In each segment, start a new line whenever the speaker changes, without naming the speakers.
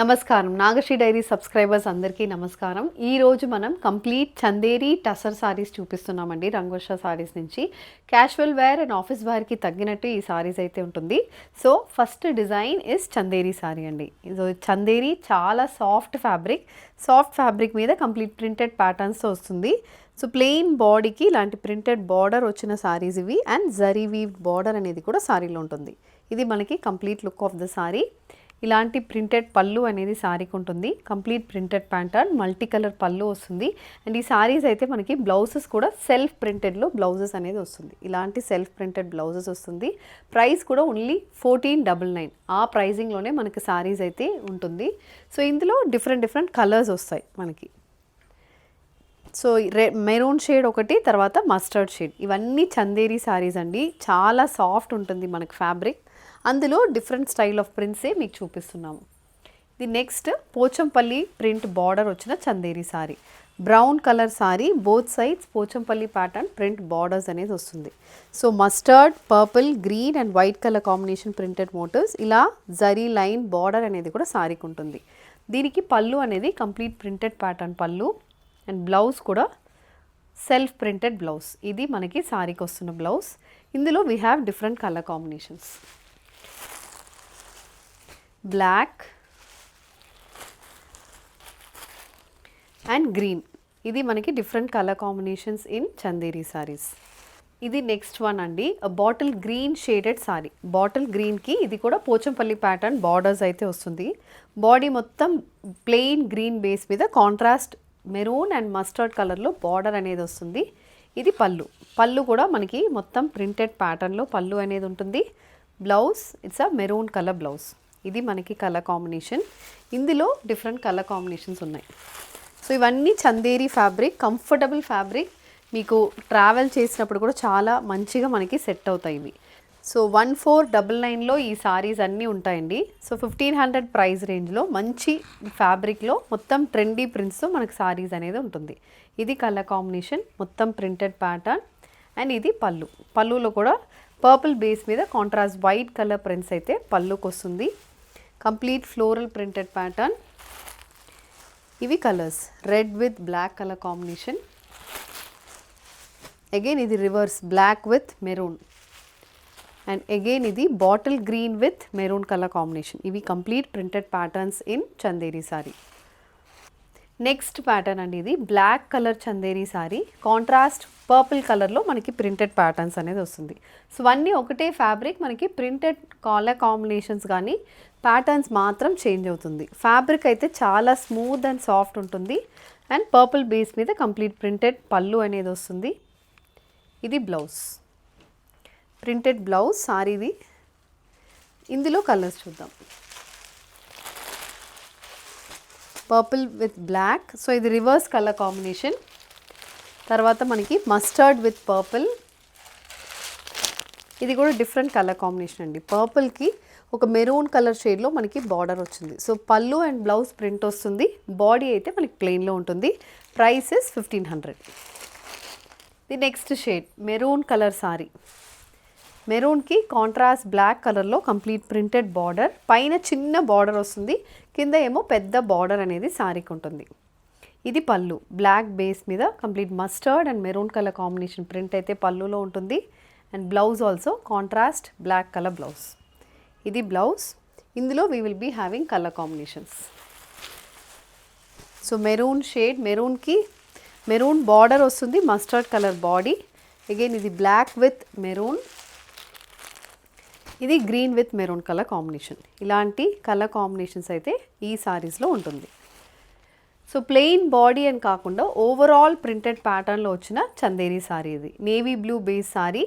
నమస్కారం. Nagasri diary subscribers అందరికీ నమస్కారం. ఈ రోజు మనం కంప్లీట్ చందేరి టసర్ సారీస్ చూపిస్తున్నామండి రంగోష సారీస్ నుంచి. క్యాషువల్ వేర్ అండ్ ఆఫీస్ వేర్కి తగ్గినట్టు ఈ సారీస్ అయితే ఉంటుంది. So first design is Chanderi sari అండి. చందేరి చాలా సాఫ్ట్ ఫ్యాబ్రిక్. సాఫ్ట్ ఫ్యాబ్రిక్ మీద కంప్లీట్ ప్రింటెడ్ ప్యాటర్న్స్తో వస్తుంది. సో ప్లెయిన్ బాడీకి ఇలాంటి ప్రింటెడ్ బార్డర్ వచ్చిన సారీస్ ఇవి. అండ్ జరీ వీవ్ బార్డర్ అనేది కూడా సారీలో ఉంటుంది. ఇది మనకి complete look of the sari. ఇలాంటి ప్రింటెడ్ పళ్ళు అనేది శారీకి ఉంటుంది. Complete printed pattern multi colour pallu వస్తుంది. అండ్ ఈ సారీస్ అయితే మనకి బ్లౌజెస్ కూడా సెల్ఫ్ ప్రింటెడ్లో బ్లౌజెస్ అనేది వస్తుంది. ఇలాంటి సెల్ఫ్ ప్రింటెడ్ బ్లౌజెస్ వస్తుంది. ప్రైస్ కూడా ఓన్లీ ఫోర్టీన్ డబల్ నైన్. ఆ ప్రైజింగ్లోనే మనకి శారీస్ అయితే ఉంటుంది. సో ఇందులో డిఫరెంట్ డిఫరెంట్ కలర్స్ వస్తాయి మనకి. సో రె మెరూన్ షేడ్ ఒకటి తర్వాత మస్టర్డ్ షేడ్. ఇవన్నీ చందేరి సారీస్ అండి. చాలా సాఫ్ట్ ఉంటుంది మనకి ఫ్యాబ్రిక్. అందులో డిఫరెంట్ స్టైల్ ఆఫ్ ప్రింట్సే మీకు చూపిస్తున్నాము. ఇది నెక్స్ట్ పోచంపల్లి ప్రింట్ బార్డర్ వచ్చిన Chanderi sari. Brown colour sari both sides Pochampally pattern print borders అనేది వస్తుంది. So mustard purple green and white colour combination printed motifs ఇలా జరీ లైన్ బార్డర్ అనేది కూడా సారీకి ఉంటుంది. దీనికి పళ్ళు అనేది complete printed pattern pallu and blouse కూడా సెల్ఫ్ ప్రింటెడ్ బ్లౌజ్. ఇది మనకి సారీకి వస్తున్న బ్లౌజ్. ఇందులో we have different colour combinations black and green. ఇది మనకి different colour combinations in Chanderi saris. ఇది నెక్స్ట్ వన్ అండి. Bottle green shaded sari bottle గ్రీన్కి ఇది కూడా పోచంపల్లి ప్యాటర్న్ బార్డర్స్ అయితే వస్తుంది. బాడీ మొత్తం ప్లెయిన్ గ్రీన్ బేస్ మీద కాంట్రాస్ట్ మెరూన్ అండ్ మస్టర్డ్ కలర్లో బార్డర్ అనేది వస్తుంది. ఇది పళ్ళు. పళ్ళు కూడా మనకి మొత్తం ప్రింటెడ్ ప్యాటర్న్లో పళ్ళు అనేది ఉంటుంది. Blouse it's a maroon colour blouse ఇది మనకి కలర్ కాంబినేషన్. ఇందులో డిఫరెంట్ కలర్ కాంబినేషన్స్ ఉన్నాయి. సో ఇవన్నీ చందేరి ఫ్యాబ్రిక్ కంఫర్టబుల్ ఫ్యాబ్రిక్ మీకు ట్రావెల్ చేసినప్పుడు కూడా చాలా మంచిగా మనకి సెట్ అవుతాయి ఇవి. సో వన్ ఫోర్ డబల్ నైన్లో ఈ సారీస్ అన్నీ ఉంటాయండి. సో ఫిఫ్టీన్ హండ్రెడ్ ప్రైస్ రేంజ్లో మంచి ఫ్యాబ్రిక్లో మొత్తం ట్రెండీ ప్రింట్స్తో మనకి సారీస్ అనేది ఉంటుంది. ఇది కలర్ కాంబినేషన్ మొత్తం ప్రింటెడ్ ప్యాటర్న్ అండ్ ఇది పళ్ళు. పళ్ళులో కూడా పర్పుల్ బేస్ మీద కాంట్రాస్ట్ వైట్ కలర్ ప్రింట్స్ అయితే పళ్ళుకి వస్తుంది కంప్లీట్ ఫ్లోరల్ ప్రింటెడ్ ప్యాటర్న్ ఇవి colours red with black colour combination again ఇది reverse black with maroon and again ఇది bottle green with maroon colour combination ఇవి complete printed patterns in Chanderi sari next pattern అండి ఇది. Black colour Chanderi sari contrast purple కలర్లో మనకి printed patterns అనేది వస్తుంది. So అన్నీ ఒకటే ఫ్యాబ్రిక్ మనకి ప్రింటెడ్ కాలర్ కాంబినేషన్స్ కానీ ప్యాటర్న్స్ మాత్రం చేంజ్ అవుతుంది. ఫ్యాబ్రిక్ అయితే చాలా స్మూత్ అండ్ సాఫ్ట్ ఉంటుంది. అండ్ పర్పుల్ బేస్ మీద కంప్లీట్ ప్రింటెడ్ పళ్ళు అనేది వస్తుంది. ఇది బ్లౌజ్ ప్రింటెడ్ బ్లౌజ్ సారీది ఇందులో కలర్స్ చూద్దాం. Purple with black. సో ఇది రివర్స్ కలర్ కాంబినేషన్. తర్వాత మనకి మస్టర్డ్ విత్ పర్పుల్. ఇది కూడా డిఫరెంట్ కలర్ కాంబినేషన్ అండి. పర్పుల్కి ఒక మెరూన్ కలర్ షేడ్లో మనకి బార్డర్ వచ్చింది. So pallu and blouse print వస్తుంది. బాడీ అయితే మనకి ప్లెయిన్లో ఉంటుంది. Price is fifteen hundred the next shade maroon colour sari మెరూన్కి contrast black కలర్లో కంప్లీట్ ప్రింటెడ్ బార్డర్ పైన చిన్న బార్డర్ వస్తుంది. కింద ఏమో పెద్ద బార్డర్ అనేది శారీకి ఉంటుంది. ఇది పళ్ళు. బ్లాక్ బేస్ మీద complete mustard and maroon colour combination print అయితే పళ్ళులో ఉంటుంది. And blouse also contrast black colour blouse. ఇది బ్లౌజ్. ఇందులో we will be having colour combinations so maroon shade మెరూన్కి maroon border వస్తుంది మస్టర్డ్ కలర్ బాడీ. అగైన్ ఇది black with maroon. ఇది green with maroon colour combination. ఇలాంటి colour combinations అయితే ఈ సారీస్లో ఉంటుంది. సో ప్లెయిన్ బాడీ అని కాకుండా ఓవరాల్ ప్రింటెడ్ ప్యాటర్న్లో వచ్చిన చందేరి సారీ ఇది. Navy blue base sari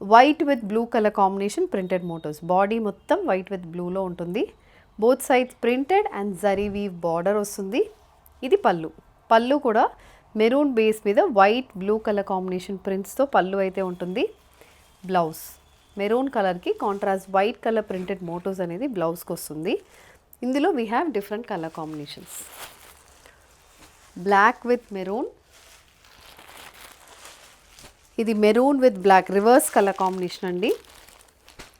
white with blue colour combination printed motifs body మొత్తం వైట్ విత్ బ్లూలో ఉంటుంది. Both sides printed and zari weave border వస్తుంది. ఇది పళ్ళు. పళ్ళు కూడా మెరూన్ బేస్ మీద వైట్ బ్లూ కలర్ కాంబినేషన్ ప్రింట్స్తో పళ్ళు అయితే ఉంటుంది. బ్లౌజ్ మెరూన్ కలర్కి contrast white colour printed motifs అనేది బ్లౌజ్కి వస్తుంది ఇందులో we have different colour combinations black with maroon ఇది maroon with black reverse colour combination అండి.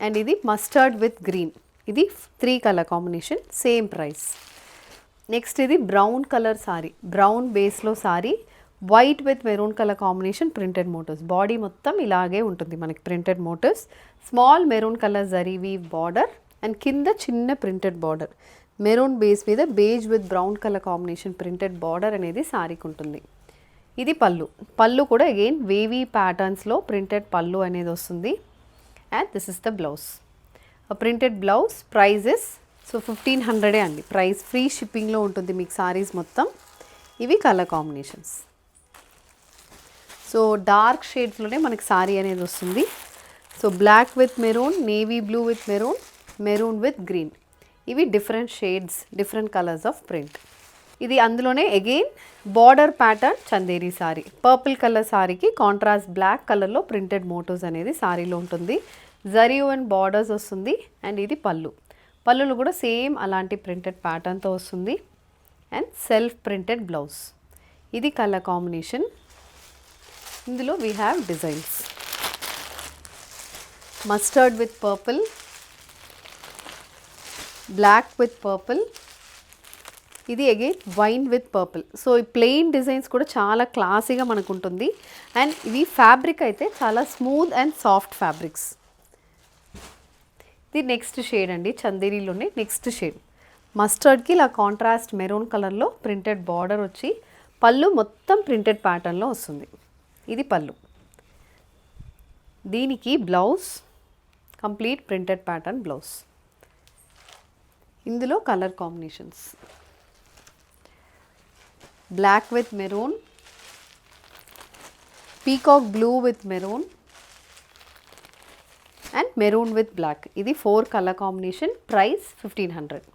అండ్ ఇది మస్టర్డ్ విత్ గ్రీన్ ఇది three colour combination same price next ఇది బ్రౌన్ కలర్ సారీ బ్రౌన్ బేస్లో sari white with maroon colour combination printed motifs body మొత్తం ఇలాగే ఉంటుంది మనకి printed motifs small maroon colour జరీవి border and కింద చిన్న ప్రింటెడ్ బార్డర్. మెరూన్ బేస్ మీద beige with brown colour combination printed border అనేది సారీకి ఉంటుంది. ఇది పళ్ళు. పళ్ళు కూడా అగైన్ వేవీ ప్యాటర్న్స్లో ప్రింటెడ్ పళ్ళు అనేది వస్తుంది. And this is the blouse printed blouse prices so fifteen హండ్రెడే అండి. ప్రైస్ ఫ్రీ షిప్పింగ్లో ఉంటుంది మీకు సారీస్ మొత్తం. ఇవి కలర్ కాంబినేషన్స్. సో డార్క్ షేడ్స్లోనే మనకి సారీ అనేది వస్తుంది. So black with maroon navy blue with maroon maroon with green. ఇవి different shades different colours of print. ఇది అందులోనే again border pattern Chanderi sari. Purple colour సారీకి కాంట్రాస్ట్ బ్లాక్ కలర్లో ప్రింటెడ్ మోటోస్ అనేది సారీలో ఉంటుంది. జరియు అండ్ బార్డర్స్ వస్తుంది అండ్ ఇది పళ్ళు. పళ్ళులు కూడా సేమ్ అలాంటి ప్రింటెడ్ ప్యాటర్న్తో వస్తుంది. And self printed blouse. ఇది కలర్ కాంబినేషన్ ఇందులో we have designs mustard with purple black with purple ఇది again wine with purple so ఈ ప్లెయిన్ డిజైన్స్ కూడా చాలా క్లాసీగా మనకు ఉంటుంది అండ్ ఇవి ఫ్యాబ్రిక్ అయితే చాలా స్మూత్ అండ్ సాఫ్ట్ ఫ్యాబ్రిక్స్ ఇది నెక్స్ట్ షేడ్ అండి చందేరీలోనే నెక్స్ట్ షేడ్ మస్టర్డ్కి ఇలా కాంట్రాస్ట్ మెరూన్ కలర్లో ప్రింటెడ్ బార్డర్ వచ్చి పళ్ళు మొత్తం ప్రింటెడ్ ప్యాటర్న్లో వస్తుంది. ఇది పళ్ళు. దీనికి blouse complete printed pattern blouse. ఇందులో colour combinations. Black with maroon peacock blue with maroon and maroon with black. ఇది four colour combination price fifteen hundred.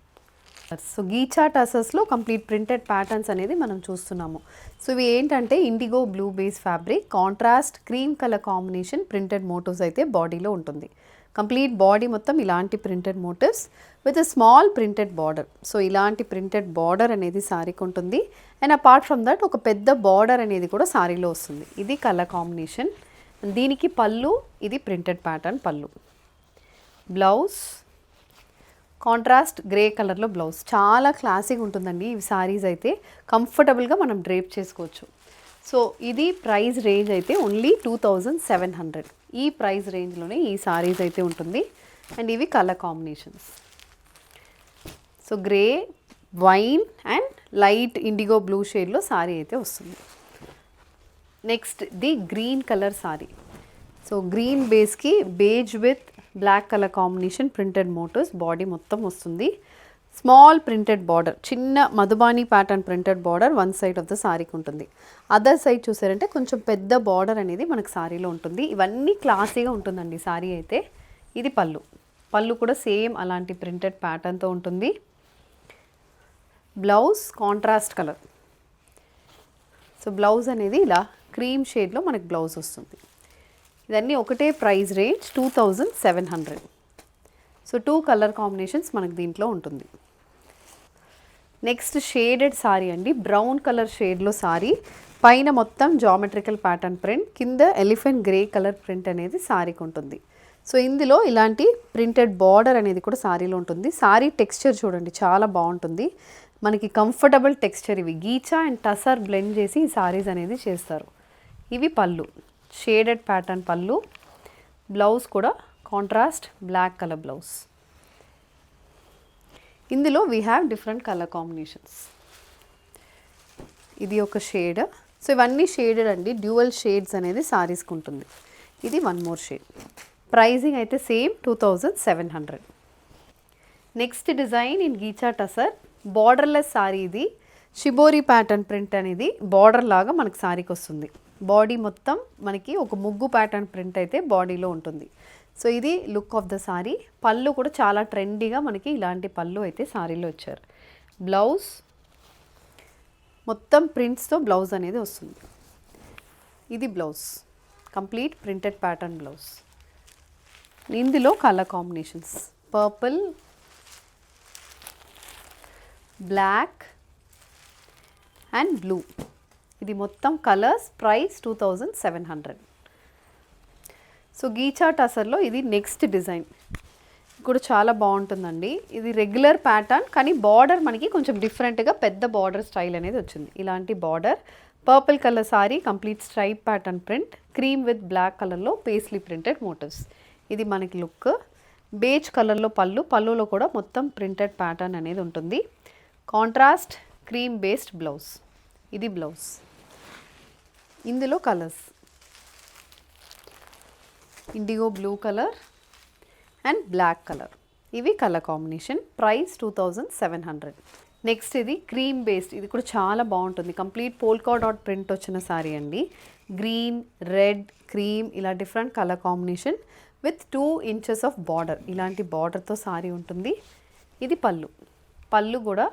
So Ghicha టసస్లో complete printed patterns అనేది మనం చూస్తున్నాము. సో ఇవి ఏంటంటే indigo blue base fabric contrast cream colour combination printed motifs అయితే బాడీలో ఉంటుంది. Complete body మొత్తం ఇలాంటి printed motifs with small printed border so ఇలాంటి ప్రింటెడ్ బార్డర్ అనేది శారీకి ఉంటుంది అండ్ అపార్ట్ ఫ్రమ్ దట్ ఒక పెద్ద బార్డర్ అనేది కూడా సారీలో వస్తుంది. ఇది కలర్ కాంబినేషన్ దీనికి పళ్ళు ఇది printed pattern pallu. Blouse contrast grey కలర్లో బ్లౌజ్. చాలా క్లాసిక్ ఉంటుందండి ఇవి సారీస్ అయితే. కంఫర్టబుల్గా మనం డ్రేప్ చేసుకోవచ్చు. సో ఇది ప్రైస్ రేంజ్ అయితే only two thousand seven hundred. ఈ ప్రైస్ రేంజ్లోనే ఈ సారీస్ అయితే ఉంటుంది. అండ్ ఇవి colour combinations. So grey wine and light indigo blue షేడ్లో సారీ అయితే వస్తుంది. Next the green colour sari. So green బేస్కి beige with black colour combination printed motifs body మొత్తం వస్తుంది. స్మాల్ ప్రింటెడ్ బార్డర్ చిన్న Madhubani pattern printed border one side of the సారీకి ఉంటుంది. Other side చూసారంటే కొంచెం పెద్ద బార్డర్ అనేది మనకు సారీలో ఉంటుంది. ఇవన్నీ క్లాసీగా ఉంటుందండి సారీ అయితే. ఇది పళ్ళు. పళ్ళు కూడా సేమ్ అలాంటి ప్రింటెడ్ ప్యాటర్న్తో ఉంటుంది. Blouse contrast colour so blouse అనేది ఇలా క్రీమ్ షేడ్లో మనకు బ్లౌజ్ వస్తుంది. ఇదన్నీ ఒకటే price range two thousand seven hundred. So two colour combinations మనకు దీంట్లో ఉంటుంది. నెక్స్ట్ షేడెడ్ సారీ అండి. బ్రౌన్ కలర్ షేడ్లో సారీ. పైన మొత్తం జామెట్రికల్ ప్యాటర్న్ ప్రింట్. కింద ఎలిఫెంట్ గ్రే కలర్ ప్రింట్ అనేది సారీకి ఉంటుంది. సో ఇందులో ఇలాంటి ప్రింటెడ్ బార్డర్ అనేది కూడా సారీలో ఉంటుంది. సారీ టెక్స్చర్ చూడండి చాలా బాగుంటుంది. మనకి కంఫర్టబుల్ టెక్స్చర్ ఇవి. గీచా అండ్ టసర్ బ్లెండ్ చేసి ఈ సారీస్ అనేది చేస్తారు. ఇవి pallu. Shaded pattern pallu blouse కూడా కాంట్రాస్ట్ బ్లాక్ కలర్ బ్లౌజ్. ఇందులో we have different colour combinations ఇది ఒక షేడ్. సో ఇవన్నీ షేడెడ్ అండి. డ్యూయల్ షేడ్స్ అనేది సారీస్కి ఉంటుంది. ఇది వన్ మోర్ షేడ్ ప్రైజింగ్ అయితే same two thousand seven hundred next design in Ghicha tussar borderless sari ఇది. షిబోరి ప్యాటర్న్ ప్రింట్ అనేది బార్డర్ లాగా మనకు సారీకి వస్తుంది. బాడీ మొత్తం మనకి ఒక ముగ్గు ప్యాటర్న్ ప్రింట్ అయితే బాడీలో ఉంటుంది. సో ఇది look of the sari. Pallu కూడా చాలా ట్రెండీగా మనకి ఇలాంటి పళ్ళు అయితే సారీలో వచ్చారు బ్లౌజ్ మొత్తం ప్రింట్స్తో బ్లౌజ్ అనేది వస్తుంది. ఇది blouse. Complete printed pattern blouse. ఇందులో colour combinations. Purple black and blue. ఇది మొత్తం colours price two thousand seven hundred. So Ghicha టసర్లో ఇది నెక్స్ట్ డిజైన్. కూడా చాలా బాగుంటుందండి. ఇది రెగ్యులర్ ప్యాటర్న్ కానీ బార్డర్ మనకి కొంచెం డిఫరెంట్గా పెద్ద బార్డర్ స్టైల్ అనేది వచ్చింది. ఇలాంటి border purple colour sari complete stripe pattern print cream with black కలర్లో పేస్లీ ప్రింటెడ్ మోటివ్స్. ఇది మనకి లుక్. బేజ్ కలర్లో పళ్ళు పళ్ళులో కూడా మొత్తం ప్రింటెడ్ ప్యాటర్న్ అనేది ఉంటుంది. Contrast cream based blouse. ఇది బ్లౌజ్. ఇందులో colours. Indigo blue colour and black colour. ఇవి colour combination. Price two thousand seven hundred. Next ఇది క్రీమ్ బేస్డ్. ఇది కూడా చాలా బాగుంటుంది. కంప్లీట్ పోల్కా డాట్ ప్రింట్ వచ్చిన సారీ అండి. గ్రీన్ రెడ్ క్రీమ్ ఇలా different colour combination with two inches of border. ఇలాంటి బార్డర్తో సారీ ఉంటుంది. ఇది పళ్ళు. పళ్ళు కూడా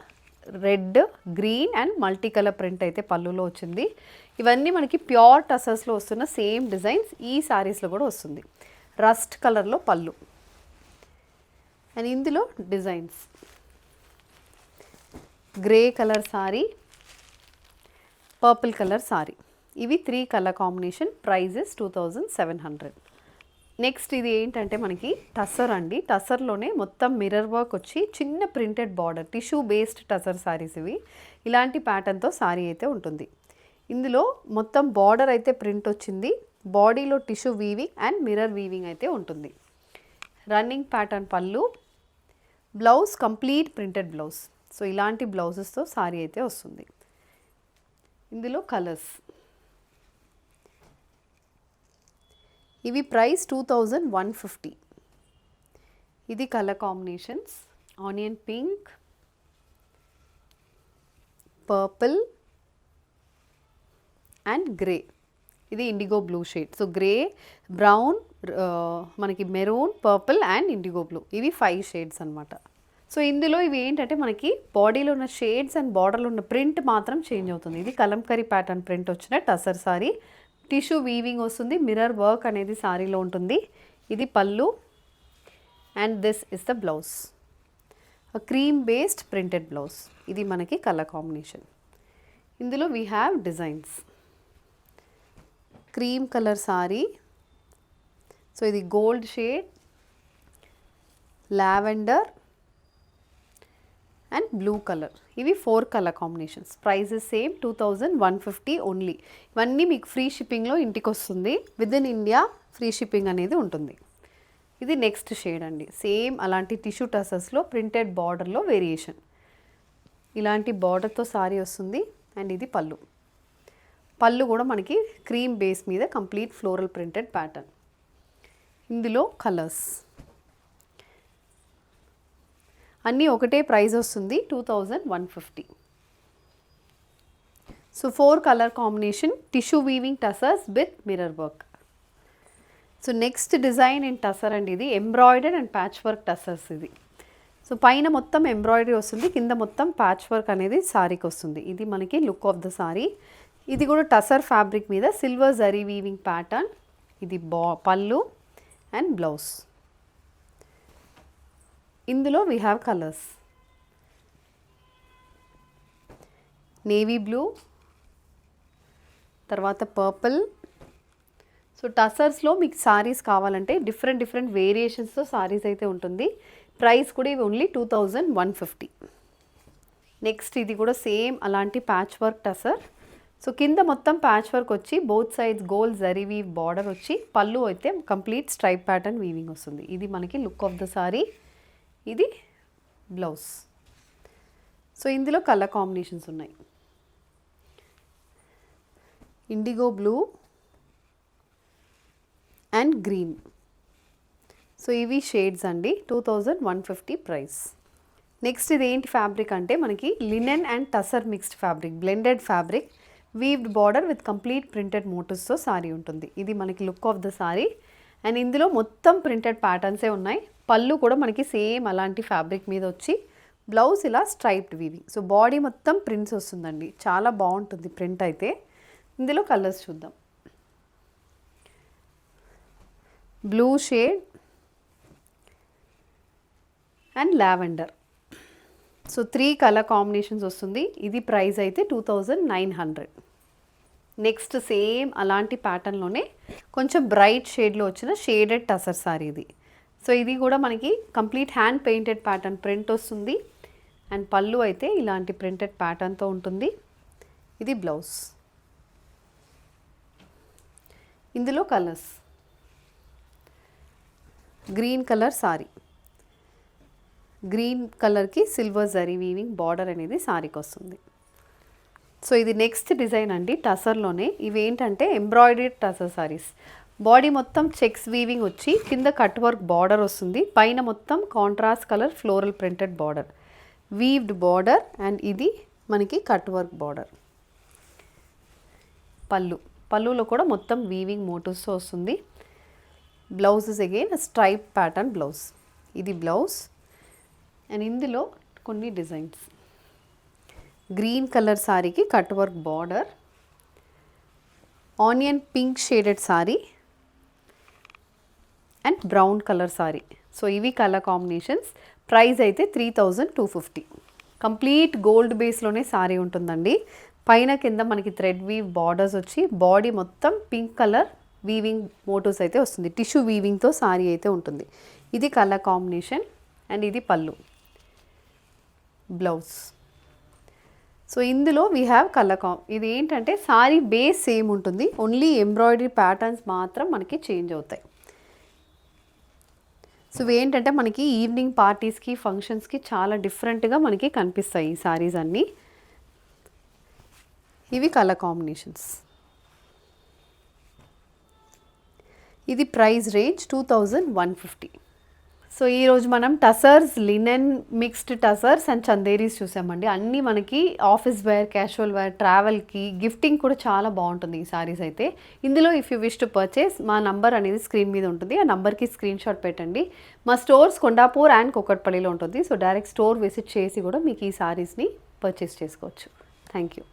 red green and multi colour print అయితే పళ్ళులో వచ్చింది. ఇవన్నీ మనకి ప్యూర్ టసర్స్లో వస్తున్న సేమ్ డిజైన్స్ ఈ సారీస్లో కూడా వస్తుంది. రస్ట్ కలర్లో పళ్ళు. అండ్ ఇందులో designs. Grey colour sari purple colour sari. ఇవి three colour combination prices two thousand seven hundred. Next ఇది ఏంటంటే మనకి టసర్ అండి. టసర్లోనే మొత్తం మిర్రర్ వర్క్ వచ్చి చిన్న printed border tissue based tussar saris ఇవి. ఇలాంటి ప్యాటర్న్తో సారీ అయితే ఉంటుంది. ఇందులో మొత్తం బార్డర్ అయితే ప్రింట్ వచ్చింది. బాడీలో tissue weaving and mirror weaving అయితే ఉంటుంది. Running pattern pallu blouse complete printed blouse. So ఇలాంటి బ్లౌజెస్తో శారీ అయితే వస్తుంది. ఇందులో కలర్స్ ఇవి price two thousand one fifty. ఇది colour combinations. Onion pink purple and grey. ఇది indigo blue shade. So grey brown మనకి maroon purple and indigo blue. ఇవి ఫైవ్ షేడ్స్ అనమాట సో ఇందులో ఇవి ఏంటంటే మనకి బాడీలో ఉన్న షేడ్స్ అండ్ బార్డర్లో ఉన్న ప్రింట్ మాత్రం చేంజ్ అవుతుంది. ఇది కలంకరీ ప్యాటర్న్ ప్రింట్ వచ్చిన టసర్ సారీ. టిష్యూ వీవింగ్ వస్తుంది మిర్రర్ వర్క్ అనేది సారీలో ఉంటుంది. ఇది pallu. And this is the blouse. Cream based printed blouse ఇది మనకి కలర్ కాంబినేషన్. ఇందులో we have designs cream colour sari so ఇది gold shade lavender and blue colour. ఇవి four colour combinations. Prices same two thousand one fifty only. ఇవన్నీ మీకు free షిప్పింగ్లో ఇంటికి వస్తుంది with in India free shipping అనేది ఉంటుంది. ఇది నెక్స్ట్ షేడ్ అండి. సేమ్ అలాంటి టిష్యూ టసెస్లో ప్రింటెడ్ బార్డర్లో వేరియేషన్. ఇలాంటి బార్డర్తో సారీ వస్తుంది అండ్ ఇది పళ్ళు. పళ్ళు కూడా మనకి క్రీమ్ బేస్ మీద కంప్లీట్ ఫ్లోరల్ ప్రింటెడ్ ప్యాటర్న్. ఇందులో కలర్స్. అన్నీ ఒకటే ప్రైస్ వస్తుంది two thousand one fifty. So four colour combination tissue weaving tussars with mirror work so next design in tussar అండి ఇది embroidered and patch work tussars ఇది so పైన మొత్తం embroidery వస్తుంది కింద మొత్తం ప్యాచ్ వర్క్ అనేది సారీకి వస్తుంది. ఇది మనకి లుక్ ఆఫ్ ద సారీ ఇది కూడా టసర్ ఫ్యాబ్రిక్ మీద సిల్వర్ జరీ వీవింగ్ ప్యాటర్న్ ఇది బా పళ్ళు అండ్ బ్లౌజ్ ఇందులో we have colours navy blue తర్వాత పర్పుల్ సో టసర్స్లో మీకు సారీస్ కావాలంటే డిఫరెంట్ డిఫరెంట్ వేరియేషన్స్తో సారీస్ అయితే ఉంటుంది. ప్రైస్ కూడా ఇవి only two thousand one fifty next ఇది కూడా సేమ్ అలాంటి ప్యాచ్ వర్క్ టసర్ సో కింద మొత్తం ప్యాచ్ వర్క్ వచ్చి both sides gold zari border వచ్చి పళ్ళు అయితే కంప్లీట్ స్ట్రైప్ ప్యాటర్న్ వీవింగ్ వస్తుంది. ఇది మనకి లుక్ ఆఫ్ ద సారీ ఇది బ్లౌజ్. సో ఇందులో కలర్ కాంబినేషన్స్ ఉన్నాయి. Indigo blue and green. So ఇవి షేడ్స్ అండి two thousand one fifty price. Next ఇది ఏంటి ఫ్యాబ్రిక్ అంటే మనకి linen and tussar mixed fabric blended fabric weaved border with complete printed మోటివ్స్తో sari ఉంటుంది. ఇది మనకి look of the sari and ఇందులో మొత్తం ప్రింటెడ్ ప్యాటర్న్సే ఉన్నాయి. పళ్ళు కూడా మనకి సేమ్ అలాంటి ఫ్యాబ్రిక్ మీద వచ్చి బ్లౌజ్ ఇలా స్ట్రైప్డ్ వీవింగ్ సో బాడీ మొత్తం ప్రింట్స్ వస్తుందండి. చాలా బాగుంటుంది ప్రింట్ అయితే. ఇందులో కలర్స్ చూద్దాం. Blue shade and lavender so three colour combinations వస్తుంది. ఇది ప్రైస్ అయితే two thousand nine hundred next same అలాంటి ప్యాటర్న్లోనే కొంచెం బ్రైట్ షేడ్లో వచ్చిన షేడెడ్ టసర్ సారీ ఇది. సో ఇది కూడా మనకి complete hand painted pattern print వస్తుంది. అండ్ పళ్ళు అయితే ఇలాంటి ప్రింటెడ్ ప్యాటర్న్తో ఉంటుంది. ఇది బ్లౌజ్ ఇందులో colours green colour sari green కలర్కి సిల్వర్ జరీ వీవింగ్ బార్డర్ అనేది సారీకి వస్తుంది. సో ఇది నెక్స్ట్ డిజైన్ అండి టసర్లోనే. ఇవి ఏంటంటే ఎంబ్రాయిడరీ టసర్ సారీస్ బాడీ మొత్తం చెక్స్ వీవింగ్ వచ్చి కింద కట్ వర్క్ బార్డర్ వస్తుంది. పైన మొత్తం contrast colour floral printed border weaved border and ఇది మనకి కట్ వర్క్ బార్డర్ పళ్ళు. పళ్ళులో కూడా మొత్తం వీవింగ్ మోటివ్స్తో వస్తుంది. Blouse again stripe pattern blouse ఇది బ్లౌజ్ అండ్ ఇందులో కొన్ని డిజైన్స్ గ్రీన్ కలర్ శారీకి cut work border. Onion pink shaded sari and brown colour sari. So ఇవి కలర్ కాంబినేషన్స్. ప్రైస్ అయితే three thousand two fifty. Complete gold బేస్లోనే sari ఉంటుందండి. పైన కింద మనకి థ్రెడ్ వీవ్ బార్డర్స్ వచ్చి బాడీ మొత్తం పింక్ కలర్ వీవింగ్ మోటోస్ అయితే వస్తుంది. టిష్యూ వీవింగ్తో శారీ అయితే ఉంటుంది. ఇది కలర్ కాంబినేషన్ అండ్ ఇది పళ్ళు. బ్లౌజ్. సో ఇందులో వీ హ్యావ్ కలర్ ఇది ఏంటంటే సారీ బేస్ సేమ్ ఉంటుంది. ఓన్లీ ఎంబ్రాయిడరీ ప్యాటర్న్స్ మాత్రం మనకి చేంజ్ అవుతాయి. సో ఇవి ఏంటంటే మనకి ఈవినింగ్ పార్టీస్కి ఫంక్షన్స్కి చాలా డిఫరెంట్గా మనకి కనిపిస్తాయి ఈ సారీస్ అన్నీ. ఇవి కలర్ కాంబినేషన్స్ ఇది price range two thousand one fifty so ఈరోజు మనం tussars linen mixed tussars and Chanderis చూసామండి. అన్నీ మనకి ఆఫీస్ వేర్ క్యాషువల్ వేర్ ట్రావెల్కి గిఫ్టింగ్ కూడా చాలా బాగుంటుంది ఈ సారీస్ అయితే. ఇందులో if you wish to purchase మా నంబర్ అనేది స్క్రీన్ మీద ఉంటుంది. ఆ నంబర్కి స్క్రీన్ షాట్ పెట్టండి. మా స్టోర్స్ కొండాపూర్ అండ్ కుక్కట్పల్లిలో ఉంటుంది. సో డైరెక్ట్ స్టోర్ విజిట్ చేసి కూడా మీకు ఈ సారీస్ని పర్చేస్ చేసుకోవచ్చు. Thank you.